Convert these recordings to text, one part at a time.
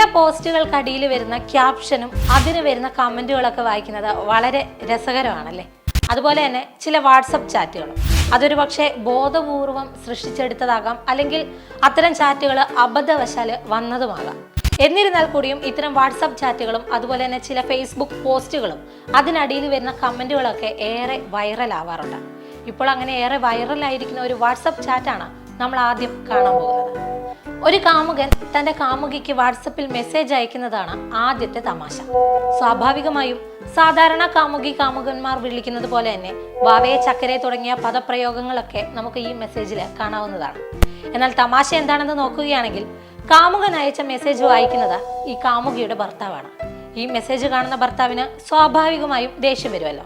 ചില പോസ്റ്റുകൾക്കടിയിൽ വരുന്ന ക്യാപ്ഷനും അതിന് വരുന്ന കമന്റുകളൊക്കെ വായിക്കുന്നത് വളരെ രസകരമാണല്ലേ? അതുപോലെ തന്നെ ചില വാട്സപ്പ് ചാറ്റുകളും. അതൊരു പക്ഷേ ബോധപൂർവം സൃഷ്ടിച്ചെടുത്തതാകാം അല്ലെങ്കിൽ അത്തരം ചാറ്റുകൾ അബദ്ധവശാൽ വന്നതുമാകാം. എന്നിരുന്നാൽ കൂടിയും ഇത്തരം വാട്സപ്പ് ചാറ്റുകളും അതുപോലെ തന്നെ ചില ഫേസ്ബുക്ക് പോസ്റ്റുകളും അതിനടിയിൽ വരുന്ന കമന്റുകളൊക്കെ ഏറെ വൈറലാവാറുണ്ട്. ഇപ്പോൾ അങ്ങനെ ഏറെ വൈറലായിരിക്കുന്ന ഒരു വാട്സപ്പ് ചാറ്റാണ് നമ്മൾ ആദ്യം കാണാൻ പോകുന്നത്. ഒരു കാമുകൻ തന്റെ കാമുകിക്ക് വാട്സപ്പിൽ മെസ്സേജ് അയക്കുന്നതാണ് ആദ്യത്തെ തമാശ. സ്വാഭാവികമായും സാധാരണ കാമുകി കാമുകന്മാർ വിളിക്കുന്നത് പോലെ തന്നെ വാവയെ ചക്കരെ തുടങ്ങിയ പദപ്രയോഗങ്ങളൊക്കെ നമുക്ക് ഈ മെസ്സേജിൽ കാണാവുന്നതാണ്. എന്നാൽ തമാശ എന്താണെന്ന് നോക്കുകയാണെങ്കിൽ കാമുകൻ അയച്ച മെസ്സേജ് വായിക്കുന്നത് ഈ കാമുകിയുടെ ഭർത്താവാണ്. ഈ മെസ്സേജ് കാണുന്ന ഭർത്താവിന് സ്വാഭാവികമായും ദേഷ്യം വരുമല്ലോ.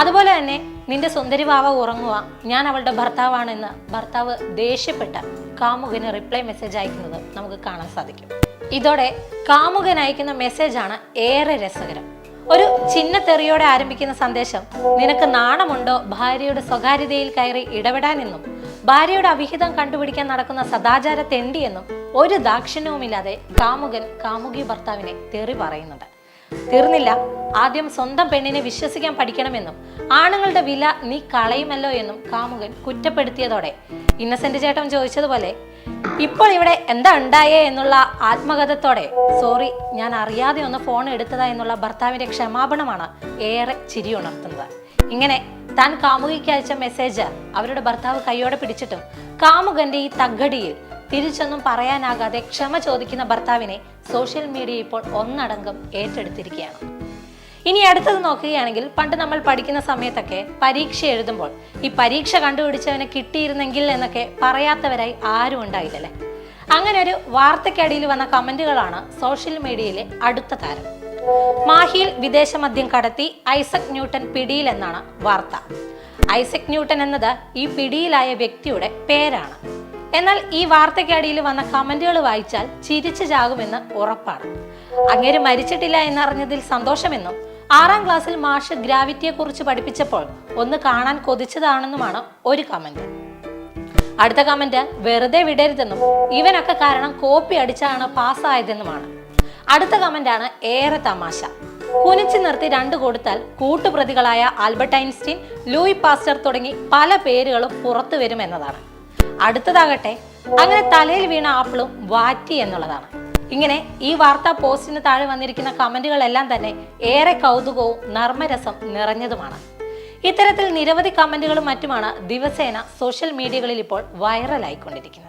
അതുപോലെ തന്നെ നിന്റെ സുന്ദരി വാവ ഉറങ്ങുക ഞാൻ അവളുടെ ഭർത്താവാണെന്ന് ഭർത്താവ് ദേഷ്യപ്പെട്ട കാമുകന് റിപ്ലൈ മെസ്സേജ് അയക്കുന്നത് നമുക്ക് കാണാൻ സാധിക്കും. ഇതോടെ കാമുകൻ അയക്കുന്ന മെസ്സേജാണ് ഏറെ രസകരം. ഒരു ചിഹ്നത്തെറിയോടെ ആരംഭിക്കുന്ന സന്ദേശം നിനക്ക് നാണമുണ്ടോ ഭാര്യയുടെ സ്വകാര്യതയിൽ കയറി ഇടപെടാനെന്നും ഭാര്യയുടെ അവിഹിതം കണ്ടുപിടിക്കാൻ നടക്കുന്ന സദാചാര തെണ്ടിയെന്നും ഒരു ദാക്ഷിണ്യവുമില്ലാതെ കാമുകൻ കാമുകി ഭർത്താവിനെ തെറി പറയുന്നുണ്ട്. തീർന്നില്ല. ആദ്യം സ്വന്തം പെണ്ണിനെ വിശ്വസിക്കാൻ പഠിക്കണമെന്നും ആണുങ്ങളുടെ വില നീ കളയുമല്ലോ എന്നും കാമുകൻ കുറ്റപ്പെടുത്തിയതോടെ ഇന്നസെന്റ് ചേട്ടൻ ചോദിച്ചതുപോലെ ഇപ്പോൾ ഇവിടെ എന്താ ഉണ്ടായേ? എന്നുള്ള ആത്മകഥത്തോടെ സോറി ഞാൻ അറിയാതെ ഒന്ന് ഫോൺ എടുത്തതാ എന്നുള്ള ഭർത്താവിന്റെ ക്ഷമാപണമാണ് ഏറെ ചിരി ഉണർത്തുന്നത്. ഇങ്ങനെ താൻ കാമുകിക്ക് അയച്ച മെസ്സേജ് അവരുടെ ഭർത്താവ് കൈയോടെ പിടിച്ചിട്ടും കാമുകന്റെ ഈ തగ్గടിയിൽ തിരിച്ചൊന്നും പറയാനാകാതെ ക്ഷമ ചോദിക്കുന്ന ഭർത്താവിനെ സോഷ്യൽ മീഡിയ ഇപ്പോൾ ഒന്നടങ്കം ഏറ്റെടുത്തിരിക്കുകയാണ്. ഇനി അടുത്തത് നോക്കുകയാണെങ്കിൽ പണ്ട് നമ്മൾ പഠിക്കുന്ന സമയത്തൊക്കെ പരീക്ഷ എഴുതുമ്പോൾ ഈ പരീക്ഷ കണ്ടുപിടിച്ചവനെ കിട്ടിയിരുന്നെങ്കിൽ എന്നൊക്കെ പറയാത്തവരായി ആരും ഉണ്ടായില്ലല്ലേ? അങ്ങനെ ഒരു വാർത്തയ്ക്കടിയിൽ വന്ന കമന്റുകളാണ് സോഷ്യൽ മീഡിയയിലെ അടുത്ത താരം. മാഹിയിൽ വിദേശ മദ്യം കടത്തി ഐസക് ന്യൂട്ടൻ പിടിയിൽ എന്നാണ് വാർത്ത. ഐസക് ന്യൂട്ടൻ എന്നത് ഈ പിടിയിലായ വ്യക്തിയുടെ പേരാണ്. എന്നാൽ ഈ വാർത്തയ്ക്കടിയിൽ വന്ന കമന്റുകൾ വായിച്ചാൽ ചിരിച്ചു ചാകുമെന്ന് ഉറപ്പാണ്. അങ്ങേര് മരിച്ചിട്ടില്ല എന്നറിഞ്ഞതിൽ സന്തോഷമെന്നും ആറാം ക്ലാസ്സിൽ മാഷ് ഗ്രാവിറ്റിയെ കുറിച്ച് പഠിപ്പിച്ചപ്പോൾ ഒന്ന് കാണാൻ കൊതിച്ചതാണെന്നുമാണ് ഒരു കമന്റ്. അടുത്ത കമന്റ് വെറുതെ വിടരുതെന്നും ഇവനൊക്കെ കാരണം കോപ്പി അടിച്ചാണ് പാസ്സായതെന്നുമാണ്. അടുത്ത കമന്റാണ് ഏറെ തമാശ. കുനിച്ചു നിർത്തി രണ്ടു കൊടുത്താൽ കൂട്ടുപ്രതികളായ ആൽബർട്ട് ഐൻസ്റ്റീൻ ലൂയി പാസ്റ്റർ തുടങ്ങി പല പേരുകളും പുറത്തു വരുമെന്നതാണ്. അടുത്തതാകട്ടെ അങ്ങനെ തലയിൽ വീണ ആപ്പിളും വാറ്റി എന്നുള്ളതാണ്. ഇങ്ങനെ ഈ വാർത്താ പോസ്റ്റിന് താഴെ വന്നിരിക്കുന്ന കമന്റുകളെല്ലാം തന്നെ ഏറെ കൗതുകവും നർമ്മരസം നിറഞ്ഞതുമാണ്. ഇത്തരത്തിൽ നിരവധി കമന്റുകളും മറ്റുമാണ് ദിവസേന സോഷ്യൽ മീഡിയകളിൽ ഇപ്പോൾ വൈറലായിക്കൊണ്ടിരിക്കുന്നത്.